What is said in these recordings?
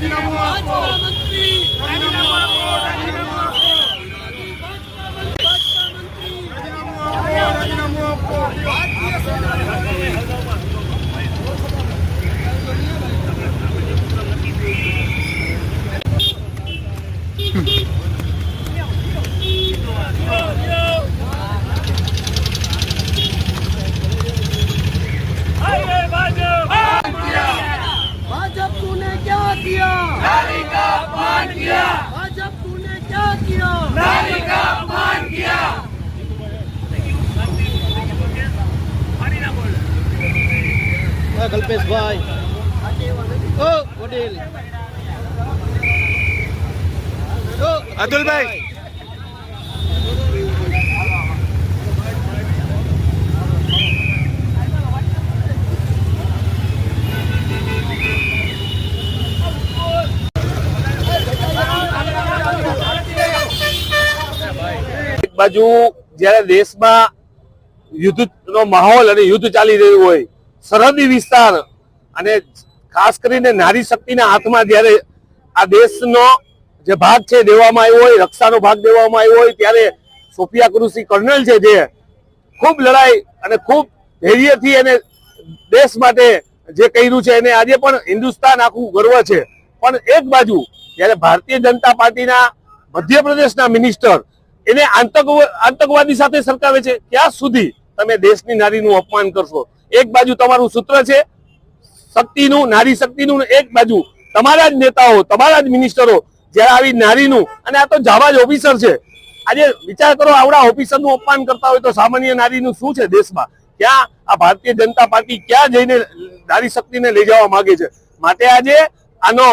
રાજીનામું આપો રાજીનામું આપો રાજીનામું આપો રાજીનામું આપો રાજીનામું આપો Hmm. अपमान किया भाजप तूने क्या किया नारी का अपमान किया કલ્પેશભાઈ ઓ વડીલ ઓ અતુલભાઈ બાજુ જ્યારે દેશમાં યુદ્ધનો માહોલ અને યુદ્ધ ચાલી રહ્યું હોય, સરહદી વિસ્તાર અને ખાસ કરીને નારી શક્તિના હાથમાં જ્યારે આ દેશનો જે ભાગ છે દેવામાં આવ્યો હોય, રક્ષાનો ભાગ દેવામાં આવ્યો હોય, ત્યારે સોફિયા કુરુસી કર્નલ છે જે ખૂબ લડાઈ અને ખૂબ ધૈર્યથી એને દેશ માટે જે કર્યું છે એને આજે પણ હિન્દુસ્તાન આખું ગર્વ છે. પણ એક બાજુ જ્યારે ભારતીય જનતા પાર્ટીના મધ્યપ્રદેશના મિનિસ્ટર એને આતંક આતંકવાદી સાથે સરકાવે છે. ક્યાં સુધી તમે દેશની નારીનું અપમાન કરશો? એક બાજુ તમારું સૂત્ર છે, શક્તિનું, નારી શક્તિનું, એક બાજુ તમારા જ નેતાઓ, તમારા જ મિનિસ્ટરો જ્યારે આવી નારીનું અને આ તો જાવા જ ઓફિસર છે. આજે વિચાર કરો, આવડા ઓફિસરનું અપમાન કરતા હોય તો સામાન્ય નારીનું શું છે દેશમાં? ક્યાં આ ભારતીય જનતા પાર્ટી ક્યાં જઈને નારી શક્તિને લઈ જવા માંગે છે? માટે આજે આનો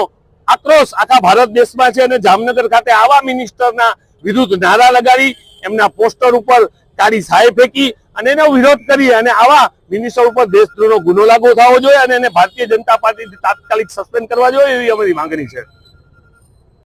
આક્રોશ આખા ભારત દેશમાં છે અને જામનગર ખાતે આવા મિનિસ્ટરના વિરુદ્ધ નારા લગાડી, એમના પોસ્ટર ઉપર કાળી સાય ફેંકી અને એનો વિરોધ કરી અને આવા મિનિસ્ટર ઉપર દેશદ્રોહનો ગુનો લાગુ થવો જોઈએ અને એને ભારતીય જનતા પાર્ટી તાત્કાલિક સસ્પેન્ડ કરવા જોઈએ એવી અમારી માંગણી છે.